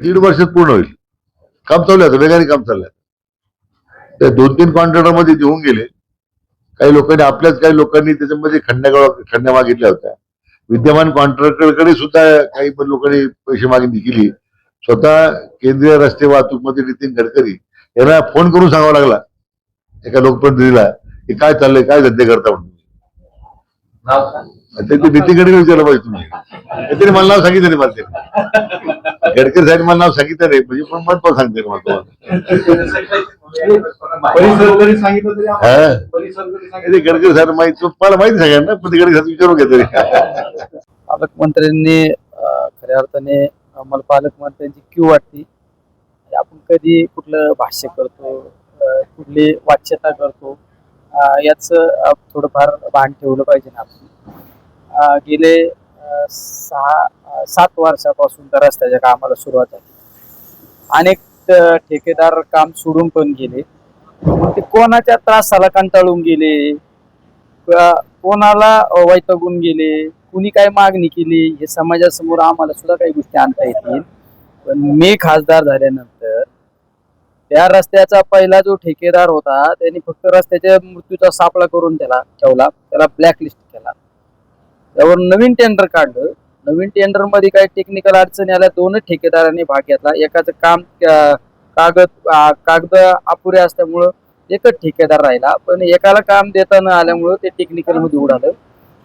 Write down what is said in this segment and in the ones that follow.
दीड वर्षात पूर्ण होईल. काम चालू आहे वेगाने काम चाललंय त्या दोन तीन कॉन्ट्रॅक्टरमध्ये देऊन गेले. काही लोकांनी आपल्याच काही लोकांनी त्याच्यामध्ये खंड्या खंड्या मागितल्या होत्या. विद्यमान कॉन्ट्रॅक्टरकडे सुद्धा काही पण लोकांनी पैसे मागणी केली. स्वतः केंद्रीय रस्ते वाहतूक मंत्री नितीन गडकरी यांना फोन करून सांगावा लागला. एका लोकप्रतिनिधीला की काय चाललंय? काय धंदे करता म्हणून? ते ते नितीन गडकरी विचारलं पाहिजे तुम्ही. त्यांनी मला नाव सांगितलं नाही मला त्यांनी गडकरी साहेब मला नाव सांगितलं नाही म्हणजे पण मन पण सांगते मला तुम्हाला. परिसर जरी सांगितलं तरी आम्हाला-? परिसर जरी ते सांगितलं गडकरी साहेब माहिती मला माहिती सगळ्यांना पण ते गडकरी साहेब विचारून घ्या तरी पालकमंत्र्यांनी खऱ्या अर्थाने आम्हाला पालकमंत्र्यांची क्यू वाटती. आपण कधी कुठलं भाष्य करतो कुठली वाच्यता करतो याचं थोडंफार भान ठेवलं पाहिजे ना आपण. गेले सहा सात वर्षापासून त्या रस्त्याच्या कामाला सुरुवात झाली. अनेक ठेकेदार काम सोडून पण गेले. मग ते कोणाच्या त्रासाला कंटाळून गेले? किंवा कोणाला वैतागून गेले? कुणी काय मागणी केली? हे समाजासमोर आम्हाला सुद्धा काही गोष्टी आणता येतील पण मी खासदार झाल्यानंतर त्या रस्त्याचा पहिला जो ठेकेदार होता त्यांनी फक्त रस्त्याच्या मृत्यूचा सापळा करून त्याला ठेवला. त्याला ब्लॅकलिस्ट केला. त्यावर नवीन टेंडर काढलं. नवीन टेंडरमध्ये काही टेक्निकल अडचणी आल्या दोनच ठेकेदारांनी भाग घेतला. एकाचं काम कागद कागद अपुरे असल्यामुळं एकच ठेकेदार राहिला. पण एकाला काम देता न आल्यामुळं ते टेक्निकलमध्ये उडालं.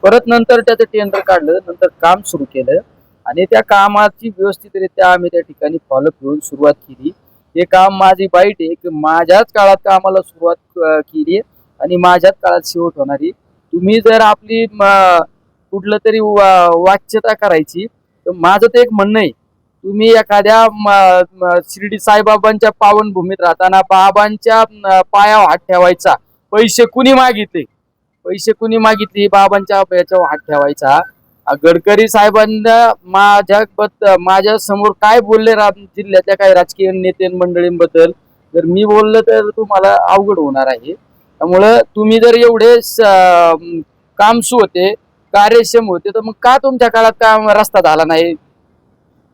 परत नंतर त्याचं टेंडर काढलं. नंतर काम सुरू केलं. आणि त्या कामाची व्यवस्थितरित्या आम्ही त्या ठिकाणी फॉलोअप घेऊन सुरुवात केली. हे काम माझी बाईट आहे की माझ्याच काळात कामाला सुरुवात केली आणि माझ्याच काळात शेवट होणारी तुम्ही जर आपली कुठलं तरी वा- वाच्यता करायची. तर माझं ते एक म्हणणं आहे तुम्ही एखाद्या म- शिर्डी साईबाबांच्या पावनभूमीत राहताना बाबांच्या पायावर हात ठेवायचा. पैसे कुणी मागितले? पैसे कुणी मागितले? बाबांच्या याच्यावर हात ठेवायचा. गडकरी साहेबांना माझ्या माझ्यासमोर काय बोलले रा जिल्ह्यातल्या काही राजकीय नेते मंडळींबद्दल? जर मी बोललं तर तुम्हाला अवघड होणार आहे. त्यामुळं तुम्ही जर एवढे स- अं, होते कार्यक्षम होते तर मग का तुमच्या काळात का रस्ता झाला नाही?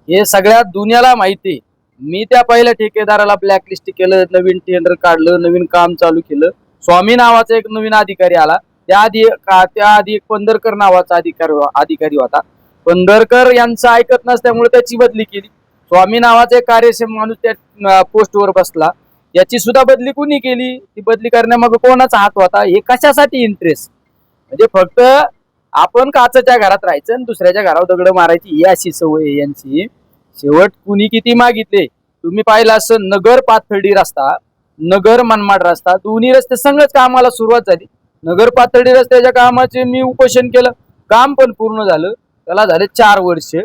हे सगळ्या दुनियाला माहिती आहे. मी त्या पहिल्या ठेकेदाराला ब्लॅकलिस्ट केलं नवीन टेंडर काढलं नवीन काम चालू केलं. स्वामी नावाचा एक नवीन अधिकारी आला. त्याआधी का त्याआधी एक पंधरकर नावाचा अधिकारी अधिकारी होता. पंधरकर यांचं ऐकत नसल्यामुळे त्याची बदली केली. स्वामी नावाचा एक कार्यक्षम माणूस त्या पोस्टवर बसला. याची सुद्धा बदली कुणी केली? ती बदली करण्यामागे कोणाचा हात होता? हे कशासाठी इंटरेस्ट म्हणजे फक्त आपण काचच्या घरात राहायचं आणि दुसऱ्याच्या घरावर दगड मारायची ही अशी सवय यांची. शेवट कुणी किती मागितले? तुम्ही पाहिलं असं नगर पाथर्डी रस्ता नगर मनमाड रस्ता दोन्ही रस्ते संगच कामाला सुरुवात झाली. नगर पाथर्डी रस्त्याच्या कामाचे मी उपोषण केलं. काम पण पूर्ण झालं. त्याला झाले चार वर्ष.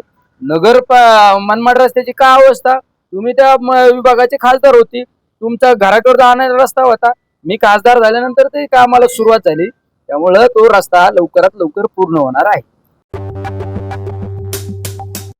नगर मनमाड रस्त्याची का अवस्था? तुम्ही त्या विभागाचे खासदार होते. तुमच्या घराकडे जाणारा रस्ता होता. मी खासदार झाल्यानंतर ते कामाला सुरुवात झाली. त्यामुळं तो रस्ता लवकरात लवकर पूर्ण होणार आहे.